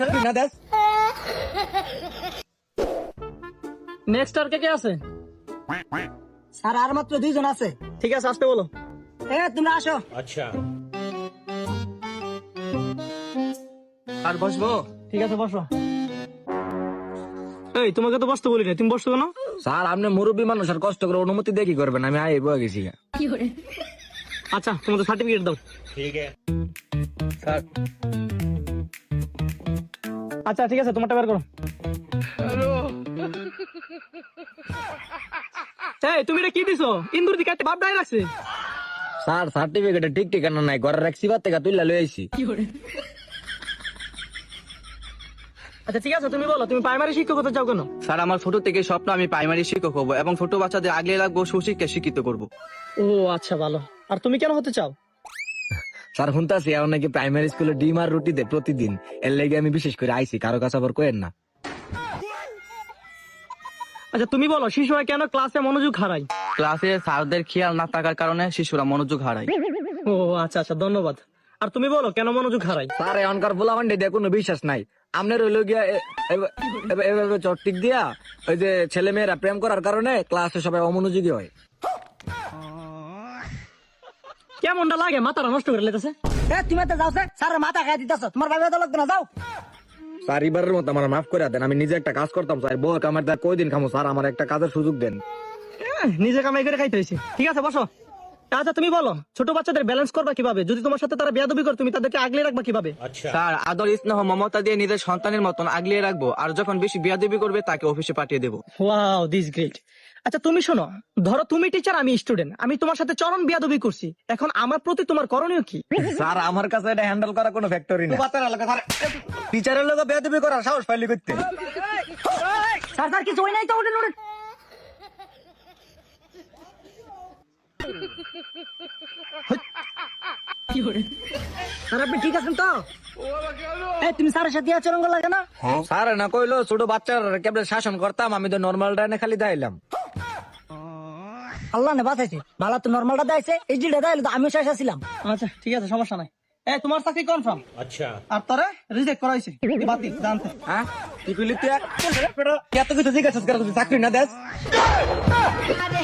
চাকরি না দেস নেক্সট আর কে কে আছে? স্যার আর মাত্র দুইজন আছে। ঠিক আছে আসতে বলো। এ তোমরা আসো। আর বসবো? ঠিক আছে বসো। এই তোমাকে তো বসতে বলি না তুমি বসতো কেন? স্যার আপনি মুরব্বী মানুষ আর কষ্ট করে অনুমতি দিয়ে কি করবেন? আমি আই বয়ে গেছি। আচ্ছা তোমাদের সার্টিফিকেট দাও। ঠিক স্যার আচ্ছা ঠিক আছে তোমারটা বের করো। এই তুমি এটা কি দিছো? ইন্দুর দিকে একটা বাপ ডাই রাখছে স্যার সার্টিফিকেটে ঠিক ঠিকানা নাই ঘরের এক সিবার থেকে তুইলা লই আইছি। আচ্ছা ঠিক আছে তুমি বলো তুমি প্রাইমারি শিক্ষক হতে চাও কেন? স্যার আমার ছোট থেকে স্বপ্ন আমি প্রাইমারি শিক্ষক হব এবং ছোট বাচ্চাদের আগলে রাখব সুশিক্ষা শিক্ষিত করব। ও আচ্ছা ভালো। আর তুমি কেন হতে চাও? স্যার শুনতাছি এখন নাকি প্রাইমারি স্কুলে ডিম আর রুটি দেয় প্রতিদিন। এর লেগে আমি বিশেষ করে আইছি কারও কাছে আবার কোয়েন না। আচ্ছা তুমি বলো শিশুরা কেন ক্লাসে মনোযোগ হারায়? ক্লাসে স্যারদের খেয়াল না থাকার কারণে শিশুরা মনোযোগ হারায়। ও আচ্ছা আচ্ছা ধন্যবাদ। আর তুমি বলো কেন মনোযোগ হারায়? স্যার এখনকার পোলাপান্ডে দিয়ে কোনো বিশ্বাস নাই। আপনার হইল গিয়া এভাবে চট্টিক দিয়া ওই যে ছেলে মেয়েরা প্রেম করার কারণে ক্লাসে সবাই অমনোযোগী হয়। কেমনটা লাগে? মাথাটা নষ্ট করে লেতেছে এ তুমি তো যাও স্যার মাথা খাই দিতেছ। তোমার ভাবে তো লাগবে না যাও। স্যার এবারের মতো আমার মাফ করে দেন আমি নিজে একটা কাজ করতাম স্যার। বউ আমার দা কই দিন খামো স্যার আমার একটা কাজের সুযোগ দেন। নিজে কামাই করে খাইতে হয়েছে। ঠিক আছে বসো। আচ্ছা তুমি বলো ছোট বাচ্চাদের ব্যালেন্স করবা কীভাবে? যদি তোমার সাথে তারা বেয়াদবি করে তুমি তাদেরকে আগলে রাখবা কীভাবে? স্যার আদর স্নেহ মমতা দিয়ে নিজের সন্তানের মতন আগলিয়ে রাখব আর যখন বেশি বিয়াদবি করবে তাকে অফিসে পাঠিয়ে দেবো। ওয়াও দিস গ্রেট আচ্ছা তুমি শোনো ধরো তুমি টিচার আমি স্টুডেন্ট আমি তোমার সাথে চরম বিয়াদবি করছি। এখন আমার প্রতি তোমার করণীয় কি? স্যার আমার কাছে এটা হ্যান্ডেল করা কোনো ফ্যাক্টরি না টিচারের লোক বেদবি করার সাহস পাইলি করতে। স্যার স্যার কিছু হয় নাই তো? স্যার আপনি ঠিক আছেন তো? এই তুমি স্যারের সাথে আচরণ লাগে না? স্যার না কইলো ছোট বাচ্চার কেবল শাসন করতাম আমি তো নর্মাল ডাইনে খালি দাইলাম আল্লাহ না বাঁচাইছে। ভালো তো নর্মালটা দাইছে এই জিটা দাইলে তো আমিও শেষ ছিলাম আচ্ছা ঠিক আছে সমস্যা নাই। এ তোমার চাকরি কনফার্ম আচ্ছা। আর তোরে রিজেক্ট করাইছে। বাতিল জানতে। হ্যাঁ? কি কইলি তুই? এত কিছু জিজ্ঞাসা করে চাকরি না দেস আরে